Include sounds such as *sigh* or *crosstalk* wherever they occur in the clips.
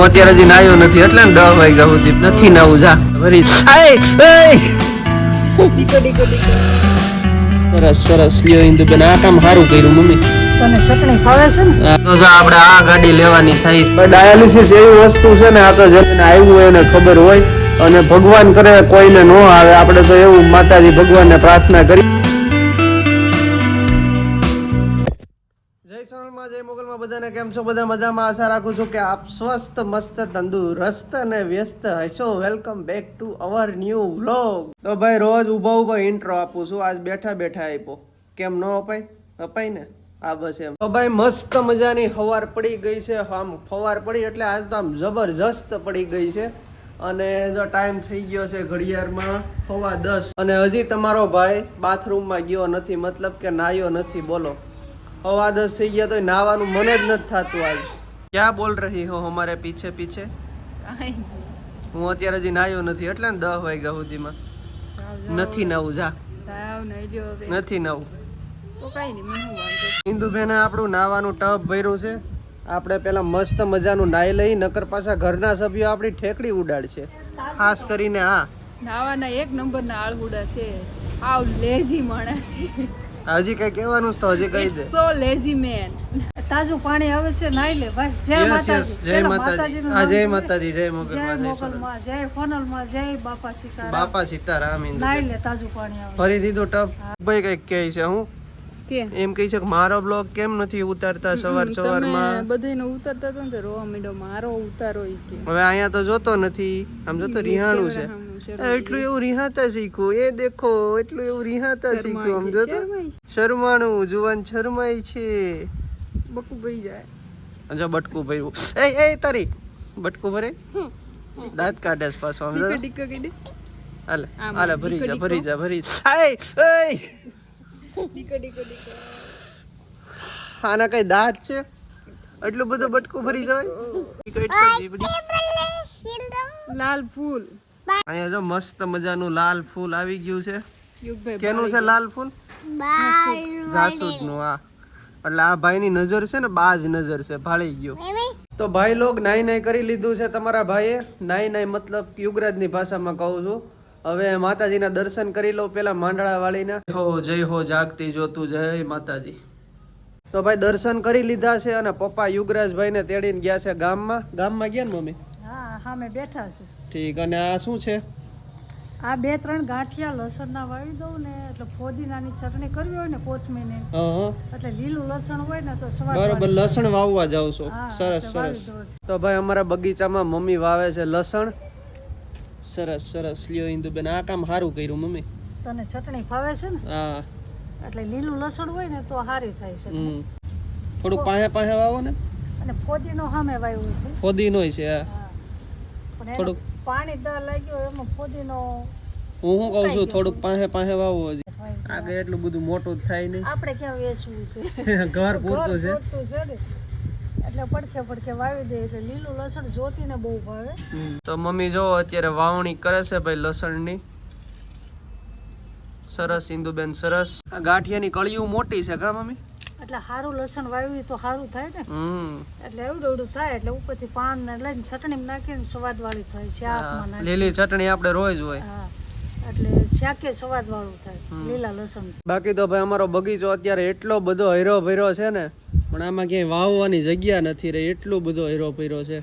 હું અત્યારે હજી નાયો નથી એટલે ને દસ વાગ્યા સુધી. નથી નાવું જા. વરી સરસ સરસ. લ્યો ઇન્દુબેન આ કામ સારું કર્યું મમ્મી. તને ચટણી ભાવે છે ને? આ તો જો આપણે આ ગાડી લેવાની થઈ છે ડાયાલિસિસ એવી વસ્તુ છે ને આ તો જેને આવ્યું હોય એને ખબર હોય. અને ભગવાન કરે કોઈને ન આવે. આપણે તો એવું માતાજી ભગવાનને પ્રાર્થના કરી બધાને કેમ છો? બધા મજામાં? આશા રાખું છું કે આપ સ્વસ્થ, મસ્ત, તંદુરસ્ત અને વ્યસ્ત હશો. Welcome back to our new vlog તો ભાઈ, રોજ ઊભો ઊભો ઇન્ટ્રો આપું છું. આજ બેઠા બેઠા આપ્યો કેમ ન અપાય? અપાય ને? આ બસ એમ. તો ભાઈ, મસ્ત મજાની હવાર પડી ગઈ છે. આમ ફવાર પડી એટલે આજ તો આમ જબરજસ્ત પડી ગઈ છે. અને જો ટાઈમ થઈ ગયો છે ઘડિયાળમાં સવા દસ. અને હજી તમારો ભાઈ બાથરૂમમાં ગયો નથી. મતલબ કે નાયો નથી. બોલો. સવા દસ થઈ ગયા તો નાવાનું મન જ નથી થતું આજ. ક્યાં બોલ રહી હો અમારે પીછે પીછે? હું અત્યારે હજી નાયો નથી એટલે ને દહ વાગ્યા સુધીમાં. નથી નવું જા. હવે. નથી નવું. ઇન્દુબેન આપણું નાવાનું ટબ ભર્યું છે. આપણે પેલા મસ્ત મજાનું નાઈ લઈ નકર પાછા ઘરના સભ્યો આપણી ઠેકડી ઉડાડશે. ખાસ કરીને આ. નાવાના એક નંબરના આળહુડા છે. આવ લેઝી માણસ છે. હજી કઈ કહેવાનું તો હજી કહી દે. સો લેઝી મેન તાજું પાણી આવે છે નાઈ લે ભાઈ. જય માતાજી. જય માતાજી. હા જય માતાજી જય જય મોગલમાં જય ફોનલમાં જય બાપા સીતારામ. બાપા સીતારામ નાઈ લે તાજું પાણી આવે. ફરી દીધું ટફ ભાઈ કઈ કહે છે હું? કે? એમ કહે છે કે મારો બ્લોગ કેમ નથી ઉતારતા સવાર તમે સવારમાં? બધાને ઉતારતા તો ને રોવા મીડો મારો ઉતારો ઈ કે. હવે અહીંયા તો જોતો નથી. આમ જોતો રિહાણું છે. એટલું એવું રિહાતા શીખું એ દેખો એટલું એવું રિહાતા શીખું આમ જોતો શરમાણું જુવાન શરમાય છે. બકુ ભઈ જાય. જો બટકું ભર્યું એ એ તારી. બટકું ભરે. દાંત કાઢે છે પાછો આમ ડીકો કીધે હાલે હાલે ભરી જા ભરી જા ભરી જા. એય! ડીકો ડીકો ડીકો. આના કઈ દાંત છે? એટલું બધું બટકું ભરી જીભડી. લાલ ફૂલ. અહીંયા જો મસ્ત મજાનું લાલ ફૂલ આવી ગયું છે. કેનું છે લાલ ફૂલ? જાસૂદ. નું આ એટલે આ ભાઈ ની નજર છે ને બાજ નજર છે ભાળી ગયો. તો ભાઈ લોગ નાઈ નાઈ કરી લીધું છે તમારા ભાઈએ. નાઈ નાઈ મતલબ યુગરાજની ભાષામાં કહું છું. હવે માતાજીના દર્શન કરી લઉં પેલા માંડળા વાળીના હો જય હો જાગતી જોતું જય માતાજી. તો ભાઈ દર્શન કરી લીધા છે અને પપ્પા યુગરાજભાઈ ને તેડીને ગયા છે ગામમાં. ગામમાં ગયા ને મમ્મી? હા સામે બેઠા છે ઠીક અને આ શું છે? આ બે ત્રણ ગાંઠિયા લસણના વાવી દઉં ને એટલે ફોદીનાની ચટણી કરવી હોય ને હં. એટલે લીલું લસણ હોય ને તો સ્વાદ બરોબર લસણ વાવવા જાવ છો. સરસ સરસ. તો ભાઈ અમારા બગીચામાં મમ્મી વાવે છે લસણ. સરસ સરસ. લ્યો ઇન્દુબેન આ કામ સારું કર્યું મમ્મી. તને ચટણી ફાવે છે ને? હા. એટલે લીલું લસણ હોય ને તો સારી થાય છે. હમ. થોડુંક પાસે પાસે વાવો ને. અને ફોદીનો સામે વાવ્યું છે. ફોદીનો છે હા. થોડુંક પાણી દા લાગ્યો એમાં ફોદીનો હું શું કહું છું થોડુંક પાસે પાસે વાવો હજી. આગળ એટલું બધું મોટું થાય નહીં. આપણે ક્યાં વેચવું છે? *laughs* ઘર પૂરતું છે પૂરતું છે. ને. એટલે પડખે પડખે વાવી દે એટલે લીલું લસણ જોતીને બહુ ભાવે. તો મમ્મી જો અત્યારે વાવણી કરે છે ભાઈ લસણની. સરસ ઇન્દુબેન સરસ. આ ગાંઠિયાની કળિયું મોટી છે કા મમ્મી? એટલે સારું લસણ વાવ્યું તો સારું થાય ને. એટલે એવડું એવડું થાય એટલે ઉપરથી પાન ને લઈને ચટણી નાખીને સ્વાદ વાળી થાય શાકમાં લીલી ચટણી આપણે રોજ હોય. હા એટલે શાકે સ્વાદ વાળું થાય લીલા લસણ. બાકી તો ભાઈ અમારો બગીચો અત્યારે એટલો બધો હૈરો ભર્યો છે ને પણ આમાં ક્યાંય વાવવાની જગ્યા નથી રહી એટલો બધો હૈરો ભર્યો છે.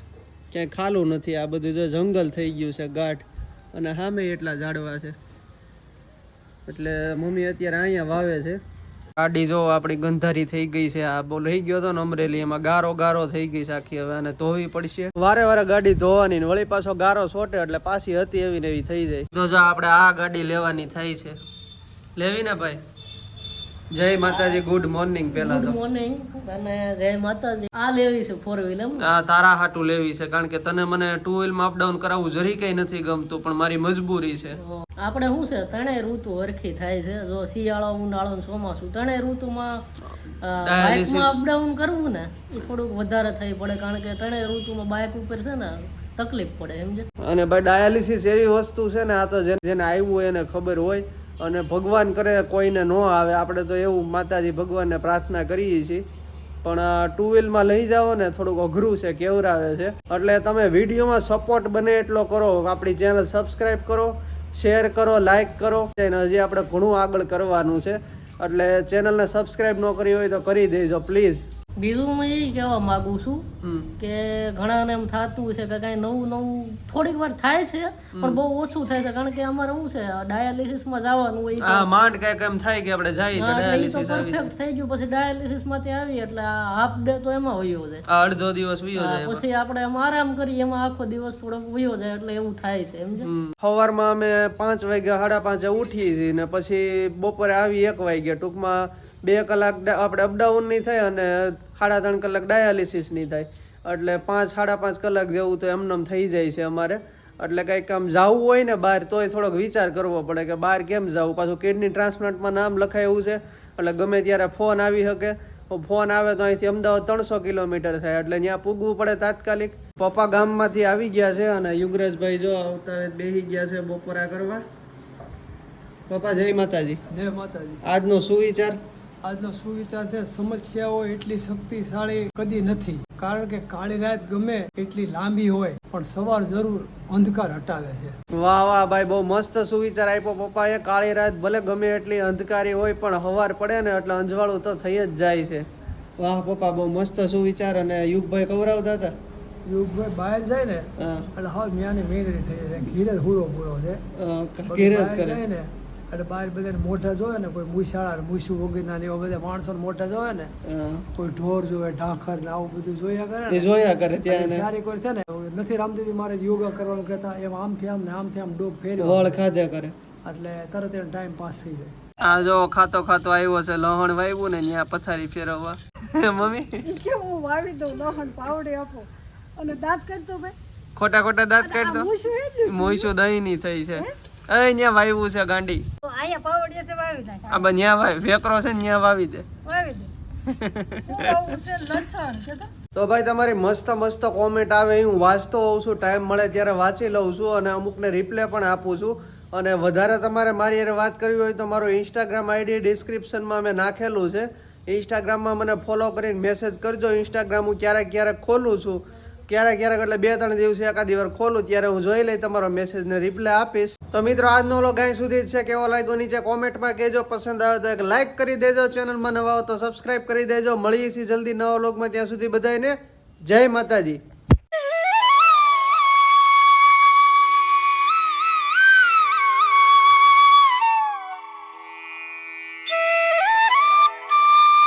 ક્યાંય ખાલું નથી આ બધું જો જંગલ થઈ ગયું છે ગાઢ અને સામે એટલા ઝાડવા છે. એટલે મમ્મી અત્યારે અહીંયા વાવે છે. ગાડી જો આપણી ગંધારી થઈ ગઈ છે. આ બોલ લઈ ગયો હતો ને અમરેલી, એમાં ગારો ગારો થઈ ગઈ છે આખી હવે આને ધોવી પડશે. વારે વારે ગાડી ધોવાની ને વળી પાછો ગારો છોટે એટલે પાછી હતી એવી ને એવી થઈ જાય. તો જો આપણે આ ગાડી લેવાની થાય છે. લેવી ને ભાઈ? જય માતાજી ગુડ મોર્નિંગ પેલા તો. મોર્નિંગ અને જય માતાજી. આ લેવી છે ફોર વ્હીલ આ તારા હાટુ લેવી છે કારણ કે તને મને ટુ વ્હીલમાં અપડાઉન કરાવવું જરી કઈ નથી ગમતું પણ મારી મજબૂરી છે. આપણે શું છે ત્રણેય ઋતુ હરખી થાય છે. જો શિયાળો ઉનાળો ચોમાસું ત્રણેય ઋતુમાં બાઇકમાં અપડાઉન કરવું ને એ થોડુંક વધારે થઈ પડે કારણ કે ત્રણેય ઋતુમાં બાઇક ઉપર છે ને તકલીફ પડે એમ છે અને ભાઈ ડાયાલિસિસ એવી વસ્તુ છે ને આ તો જેને જેને આવ્યું હોય એને ખબર હોય અને ભગવાન કરે, કોઈને ન આવે. આપણે તો એવું માતાજી ભગવાનને પ્રાર્થના કરીએ છીએ. પણ ટુ વ્હીલમાં લઈ જાઓ ને, થોડુંક અઘરું છે, કેવરાવે છે. એટલે તમે વિડીયોમાં સપોર્ટ બને એટલો કરો. આપણી ચેનલ સબસ્ક્રાઈબ કરો શેર કરો લાઈક કરો. અને હજી આપણે ઘણું આગળ કરવાનું છે. એટલે ચેનલને સબસ્ક્રાઈબ ન કરી હોય તો કરી દેજો પ્લીઝ બીજું હું એ કહેવા માંગુ છું કે ઘણાને એમ થતું છે કે કાંઈ નવું નવું થોડીક વાર થાય છે પણ બહુ ઓછું થાય છે કારણ કે અમારે શું છે ડાયાલિસિસમાં જવાનું હોય આ માંડ કંઈક એમ થાય કે આપણે જઈએ તો હા, ડાયાલિસિસ આવી પરફેક્ટ થઈ ગયું પછી ડાયાલિસિસમાંથી આવી એટલે હાફ ડે તો એમાં વયો જાય. અડધો દિવસ વયો જાય પછી આપણે એમ આરામ કરીએ એમાં આખો દિવસ થોડોક વયો જાય એટલે એવું થાય છે સમજે સવારમાં અમે પાંચ વાગ્યા સાડા પાંચે ઉઠીએ છીએ ને પછી બપોરે આવી એક વાગ્યા. ટૂંકમાં બે કલાક આપણે અપડાઉન નહીં થાય અને સાડા ત્રણ કલાક ડાયાલિસિસની થાય. એટલે પાંચ સાડા પાંચ કલાક જેવું તો એમનેમ થઈ જાય છે અમારે. એટલે કંઈક આમ જવું હોય ને બહાર તોય થોડોક વિચાર કરવો પડે કે બહાર કેમ જવું? પાછું કિડની ટ્રાન્સપ્લાન્ટમાં નામ લખાય એવું છે. એટલે ગમે ત્યારે ફોન આવી શકે. ફોન આવે તો અહીંથી અમદાવાદ ત્રણસો કિલોમીટર થાય. એટલે ત્યાં પૂગવું પડે તાત્કાલિક. પપ્પા ગામમાંથી આવી ગયા છે અને યુગરાજભાઈ જો આવતા હોય બેસી ગયા છે બપોરા કરવા. પપ્પા જય માતાજી. જય માતાજી. આજનો સુવિચાર. આજનો સુવિચાર છે સમસ્યાઓ એટલી શક્તિશાળી કદી નથી. કારણ કે કાળી રાત ગમે એટલી લાંબી હોય પણ સવાર જરૂર અંધકાર હટાવે છે. વાહ વાહ ભાઈ બહુ મસ્ત સુવિચાર આપ્યો પપ્પાએ. કાળી રાત ભલે ગમે એટલી અંધકારી હોય પણ હવાર પડે ને એટલે અંજવાળું તો થઈ જ જાય છે. વાહ પપ્પા બહુ મસ્ત સુવિચાર અને યુગભાઈ કવરાવતા હતા યુગભાઈ બહાર જાય ને એટલે હવે મ્યાની મેંદરી થઈ જાય ઘીરે હુરો પૂરો છે. ઘેર જાય ને એટલે બહાર બધાને મોઢા જોવે ને કોઈ મૂછાળા મૂછું વગરના ને એવા બધા માણસો મોઢા જોવે ને કોઈ ઢોર જોવે ઢાંખર ને આવું બધું જોયા કરે ને. જોયા કરે ત્યાં સારી કોઈ છે ને નથી રામદેવજી મારે યોગા કરવાનું કહેતા એમ આમથી આમ ને આમથી આમ ડોક ફેરી વળ ખાધે કરે. એટલે તરત એનો ટાઈમ પાસ થઈ જાય. આ જો ખાતો ખાતો આવ્યો છે લહણ વાવ્યું ને ત્યાં પથારી ફેરવવા. મમ્મી? કેવું વાવી દઉં લહણ પાવડે આપો. અને દાંત કરતો ભાઈ. ખોટા ખોટા દાંત કાઢ દો મોઈશું દહીં ની થઈ છે. એ ન્યા વાવ્યું છે ગાંડી. છે વાવી આ બધા ન્યા વાવી વેકરો છે ન્યા વાવી દે. વાવી તો? તો ભાઈ તમારી મસ્ત મસ્ત કોમેન્ટ આવે હું વાંચતો હોઉં છું ટાઈમ મળે ત્યારે વાંચી લઉં છું અને અમુકને રિપ્લે પણ આપું છું. અને વધારે તમારે મારી યારે વાત કરવી હોય તો મારો ઇન્સ્ટાગ્રામ આઈડી ડિસ્ક્રિપ્શનમાં મેં નાખેલું છે. ઇન્સ્ટાગ્રામમાં મને ફોલો કરીને મેસેજ કરજો. ઇન્સ્ટાગ્રામ હું ક્યારેક ક્યારેક ખોલું છું. ક્યારેક ક્યારેક એટલે બે ત્રણ દિવસે એકાદી વાર ખોલું ત્યારે હું જોઈ લઈ તમારો મેસેજને રિપ્લાય આપીશ. તો મિત્રો, આજનો વ્લોગ અહીં સુધી જ છે. કેવો લાગ્યો નીચે કોમેન્ટમાં કહેજો. પસંદ આવે તો એક લાઇક કરી દેજો. ચેનલમાં નવા હો તો સબસ્ક્રાઇબ કરી દેજો. મળીએ છીએ જલ્દી નવા લોગમાં ત્યાં સુધી બધાને જય માતાજી.